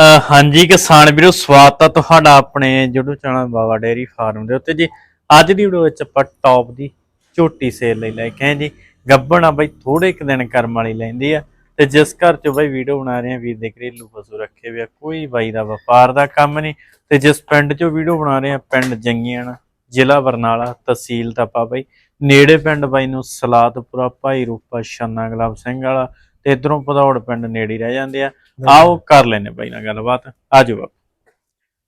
ਅਹ ਹਾਂਜੀ ਕਿਸਾਨ ਵੀਰੋ, ਸਵਾਗਤ ਆ ਤੁਹਾਡਾ ਆਪਣੇ YouTube channel Baba dairy farm ਦੇ ਉੱਤੇ ਜੀ। ਅੱਜ ਦੀ ਵੀਡੀਓ ਵਿੱਚ ਆਪਾਂ ਟੌਪ ਦੀ ਝੋਟੀ ਸੇਲ ਲਈ ਲੈ ਕੇ ਆਏ ਜੀ। ਗੱਬਣ ਆ ਬਈ ਥੋੜੇ ਕੁ ਦਿਨ ਕਰਮ ਵਾਲੀ ਲੈਂਦੀ ਆ। ਤੇ ਜਿਸ ਘਰ ਚ ਬਾਈ ਵੀਡੀਓ ਬਣਾ ਰਹੇ ਆ, ਵੀਰ ਦੇ ਘਰੇਲੂ ਪਸ਼ੂ ਰੱਖੇ ਹੋਏ ਆ, ਕੋਈ ਬਾਈ ਦਾ ਵਪਾਰ ਦਾ ਕੰਮ ਨਹੀਂ। ਤੇ ਜਿਸ ਪਿੰਡ ਚੋਂ ਵੀਡੀਓ ਬਣਾ ਰਹੇ ਆ, ਪਿੰਡ ਜੰਗੀਆਂ ਜ਼ਿਲ੍ਹਾ ਬਰਨਾਲਾ ਤਹਿਸੀਲ ਤਪਾ ਬਾਈ, ਨੇੜੇ ਪਿੰਡ ਬਾਈ ਨੂੰ ਸਲਾਦਪੁਰਾ, ਭਾਈ ਰੂਪਾ ਸ਼ਾਨਾ ਗੁਲਾਬ ਸਿੰਘ ਵਾਲਾ ਤੇ ਇਧਰੋਂ ਪਧੌੜ ਪਿੰਡ ਨੇੜੇ ਰਹਿ ਜਾਂਦੇ ਆ। ਆਓ ਕਰ ਲੈਨੇ ਬਾਈ ਨਾਲ ਗੱਲਬਾਤ। ਆਜੋ ਬਾਪੂ।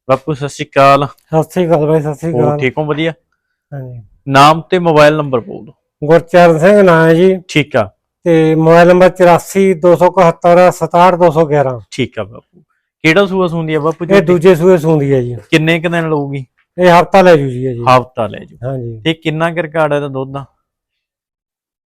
ਬਾਪੂ ਸਤਿ ਸ਼੍ਰੀ ਅਕਾਲ। ਸਤਿ ਸ੍ਰੀ ਅਕਾਲ ਬਾਈ ਸਤਿ ਸ੍ਰੀ ਅਕਾਲ। ਠੀਕ ਹੋ? ਵਧੀਆ? ਹਾਂਜੀ। ਨਾਮ ਤੇ ਮੋਬਾਈਲ ਨੰਬਰ ਬੋਲ ਦਿਓ। ਗੁਰਚਰਨ ਸਿੰਘ ਨਾਂ ਹੈ ਜੀ। ਠੀਕ ਆ। ਤੇ ਮੋਬਾਈਲ ਨੰਬਰ 842717 67211 ਠੀਕ ਆ ਬਾਪੂ। ਕਿਹੜਾ ਸੂਆ ਸੁੰਦੀ ਆ ਬਾਪੂ ਇਹ ਜੀ ਦੂਜੇ ਸੂਏ ਸੁੰਦੀ ਹੈ ਜੀ। ਕਿੰਨੇ ਕ ਦਿਨ ਲਊਗੀ? ਇਹ ਹਫਤਾ ਲੈ ਜੂ ਜੀ ਇਹ ਜੀ। ਹਫਤਾ ਲੈ ਜੂ। ਹਾਂਜੀ। ਤੇ ਕਿੰਨਾ ਕੁ ਰਿਕਾਰਡ ਹੈ ਦੁੱਧ ਦਾ?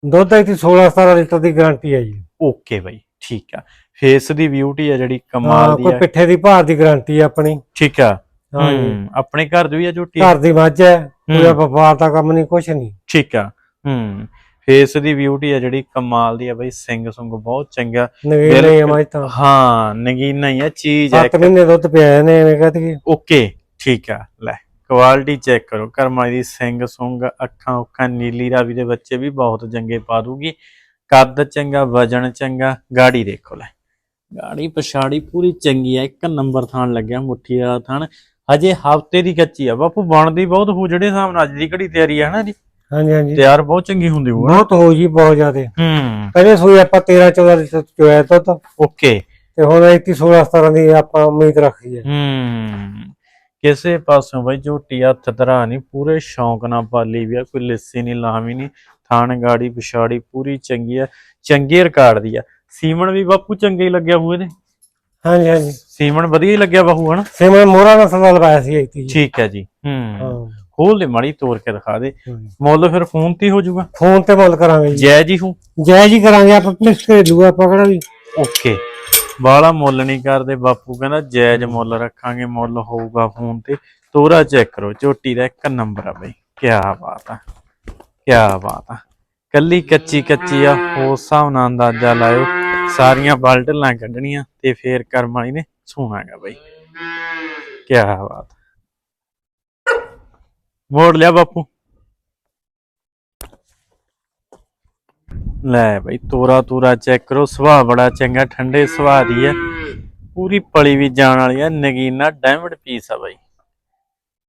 ਦੁੱਧ ਦੀ 16 17 ਲੀਟਰ ਦੀ ਗਾਰੰਟੀ ਹੈ ਜੀ। ਓਕੇ ਬਾਈ ਠੀਕ ਆ। ਫੇਸ ਦੀ ਬਿਊਟੀ ਆ ਜਿਹੜੀ ਕਮਾਲ ਹਾਂ ਦੀ ਕੋਈ ਆ। ਪਿੱਠੇ ਦੀ ਭਾਰ ਦੀ ਗਾਰੰਟੀ ਹੈ ਆਪਣੀ। ਠੀਕ ਆ। ਹਾਂਜੀ ਹੂੰ ਆਪਣੇ ਘਰ ਦੀ ਵੀ ਆ ਝੋਟੀ? ਘਰ ਦੀ ਮੱਝ ਹੈ। ਕੋਈ ਹੂੰ। ਵਪਾਰ ਦਾ ਕੰਮ ਨਹੀਂ ਕੁਛ ਨਹੀਂ। ਠੀਕ ਆ। ਹੂੰ ਫੇਸ ਦੀ ਬਿਊਟੀ ਆ ਜਿਹੜੀ ਕਮਾਲ ਦੀ ਆ ਬਾਈ ਸਿੰਘ ਸੁੰਗ ਬਹੁਤ ਚੰਗਾ। ਤਾਂ। ਹਾਂ ਨਗੀਨਾ ਹੀ ਆ ਚੀਜ਼ ਆ 7 ਮਹੀਨੇ ਦੁੱਧ ਪਿਆ ਨੇ ਐਵੇਂ ਕਹਤੇ ਓਕੇ ਠੀਕ ਆ। ਲੈ ਕੁਆਲਿਟੀ ਚੈੱਕ ਕਰੋ। ਕਰਮਾਈ ਦੀ ਸਿੰਘ ਸੁੰਗ ਅੱਖਾਂ ਉੱਖਾਂ ਨੀਲੀ ਰਾਵੀ ਦੇ ਬੱਚੇ ਵੀ ਬਹੁਤ ਚੰਗੇ ਪਾ ਦੂਗੀ। ਕੱਦ ਚੰਗਾ ਵਜਨ ਚੰਗਾ ਗਾੜੀ ਦੇਖੋ ਲੈ। ਗਾੜੀ ਪਛਾੜੀ ਪੂਰੀ ਚੰਗੀ ਆ ਇੱਕ ਨੰਬਰ ਥਾਣ ਲੱਗਿਆ ਮੁੱਠੀ ਵਾਲਾ ਥਾਣ ਹਜੇ ਹਫ਼ਤੇ ਦੀ ਕੱਚੀ ਆ ਬਾਪੂ ਬਣਦੀ ਬਹੁਤ ਹੋ ਜਿਹੜੇ ਹਿਸਾਬ ਨਾਲ ਅੱਜ ਦੀ ਘੜੀ ਤਿਆਰੀ ਆ ਨਾ ਜੀ? ਹਾਂਜੀ ਹਾਂਜੀ। ਤਿਆਰ ਬਹੁਤ ਚੰਗੀ ਹੁੰਦੀ ਹੋਊ ਬਹੁਤ ਹੋ ਜੀ ਬਹੁਤ ਜ਼ਿਆਦੇ। ਹੂੰ। ਪਹਿਲੇ ਸੂਏ ਆਪਾਂ 13 14 ਲੀਟਰ ਚੋਇਆ ਦੁੱਧ ਓਕੇ। ਤੇ ਹੁਣ 21 16 17 ਦੀ ਆਪਾਂ ਉਮੀਦ ਰੱਖੀ ਹੈ ਹੂੰ। ਕਿਸੇ ਪਾਸੋਂ ਬਈ ਝੋਟੀ ਹੱਥ ਧਰਾ ਨਹੀਂ ਪੂਰੇ ਸ਼ੌਂਕ ਨਾਲ ਪਾਲੀ ਵੀ ਆ ਕੋਈ ਲਿੱਸੀ ਨਹੀਂ ਲਾਵੀ ਨਹੀਂ ਥਾਣ ਗਾੜੀ ਪਿਛਾੜੀ ਪੂਰੀ ਚੰਗੀ ਆ ਚੰਗੇ ਰਿਕਾਰਡ ਦੀ ਆ। ਸੀਮਨ ਵੀ ਬਾਪੂ ਚੰਗੇ ਹੀ ਲੱਗਿਆ ਹੋਊ ਇਹਦੇ। ਹਾਂਜੀ ਹਾਂਜੀ। ਸੀਮਨ ਵਧੀਆ ਹੀ ਲੱਗਿਆ ਬਾਹੂ ਹਨਾ? ਸਿਮਰਨ ਮੋਹਰਾ ਦਾ ਸਵਾਲ ਲਵਾਇਆ ਸੀ ਇੱਥੇ ਜੀ। ਠੀਕ ਹੈ ਜੀ ਹੂੰ। ਹਾਂ। ਖੋਲ ਦੇ ਮਾੜੀ ਤੋੜ ਕੇ ਦਿਖਾ ਦੇ। ਮੁੱਲ ਫਿਰ ਫੋਨ ਤੇ ਹੀ ਹੋ ਜਾਊਗਾ। ਫੋਨ ਤੇ ਮੁੱਲ ਕਰਾਂਗੇ ਜੀ। ਜੈ ਜੀ ਹੂੰ ਜੈ ਜੀ ਕਰਾਂਗੇ ਆਪਾਂ ਪਲਿਸ ਕਿਹੜਾ ਵੀ। ਓਕੇ। ਬਾਲਾ ਮੁੱਲ ਨਹੀਂ ਕਰਦੇ, ਬਾਪੂ ਕਹਿੰਦਾ ਜਾਇਜ਼ ਮੁੱਲ ਰੱਖਾਂਗੇ, ਮੁੱਲ ਹੋਊਗਾ ਫੋਨ ਤੇ। ਤੋਰਾ ਚੈੱਕ ਕਰੋ, ਝੋਟੀ ਦਾ ਇੱਕ ਨੰਬਰ ਆ ਬਈ। ਕੀ ਬਾਤ ਆ ਕੀ ਬਾਤ ਆ। ਕੱਲੀ ਕੱਚੀ ਕੱਚੀ ਆ ਉਸ ਹਿਸਾਬ ਨਾਲ ਅੰਦਾਜ਼ਾ ਲਾਇਓ। ਸਾਰੀਆਂ ਬਲਟਲਾਂ ਕੱਢਣੀਆਂ ਤੇ ਫੇਰ ਕਰਮ ਵਾਲੀ ਨੇ ਸੋਣਾਗਾ ਬਈ। ਕੀ ਬਾਤ ਮੋੜ ਲਿਆ ਬਾਪੂ। ਲੈ ਬਈ, ਤੋਰਾ ਤੋਰਾ ਚੈੱਕ ਕਰੋ, ਸੁਭਾਅ ਬੜਾ ਚੰਗਾ, ਠੰਡੇ ਸੁਭਾਅ ਦੀ ਹੈ। ਪੂਰੀ ਪਲੀ ਵੀ ਜਾਣ ਵਾਲੀ ਹੈ, ਨਗੀਨਾ ਡਾਇਮੰਡ ਪੀਸ ਆ ਬਈ।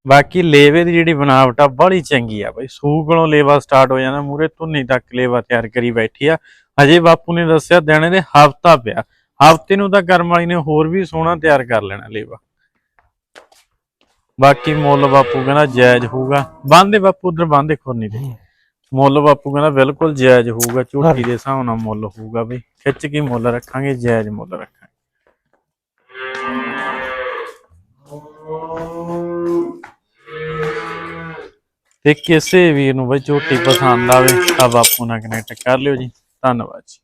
ਬਾਕੀ ਲੇਵੇ ਦੀ ਜਿਹੜੀ ਬਣਾਵਟ ਆ ਬੜੀ ਚੰਗੀ ਆ ਬਈ। ਸੂਕ ਕੋਲੋਂ ਲੇਵਾ ਸਟਾਰਟ ਹੋ ਜਾਣਾ ਮੂਰੇ ਧੁੰਨੀ ਤੱਕ ਲੇਵਾ ਤਿਆਰ ਕਰੀ ਬੈਠੀ ਆ। ਹਜੇ ਬਾਪੂ ਨੇ ਦੱਸਿਆ ਦੇਣੇ ਦੇ ਹਫਤਾ ਪਿਆ। ਹਫ਼ਤੇ ਨੂੰ ਤਾਂ ਕਰਮ ਵਾਲੀ ਨੇ ਹੋਰ ਵੀ ਸੋਹਣਾ ਤਿਆਰ ਕਰ ਲੈਣਾ ਲੇਵਾ। ਬਾਕੀ ਮੁੱਲ ਬਾਪੂ ਕਹਿੰਦਾ ਜਾਇਜ਼ ਹੋਊਗਾ। ਬੰਦੇ ਬਾਪੂ, ਉਧਰ ਬੰਦੇ ਖੋਨੀ ਦੇ। ਮੁੱਲ ਬਾਪੂ ਕਹਿੰਦਾ ਬਿਲਕੁਲ ਜਾਇਜ਼ ਹੋਊਗਾ ਝੋਟੀ ਦੇ ਹਿਸਾਬ ਨਾਲ ਮੁੱਲ ਹੋਊਗਾ ਬਈ ਖਿੱਚ ਕੇ ਮੁੱਲ ਰੱਖਾਂਗੇ ਜਾਇਜ਼ ਮੁੱਲ ਰੱਖਾਂਗੇ। ਤੇ ਕਿਸੇ ਵੀਰ ਨੂੰ ਬਈ ਝੋਟੀ ਪਸੰਦ ਆਵੇ ਤਾਂ ਬਾਪੂ ਨਾਲ ਕਨੈਕਟ ਕਰ ਲਿਓ ਜੀ। ਧੰਨਵਾਦ ਜੀ।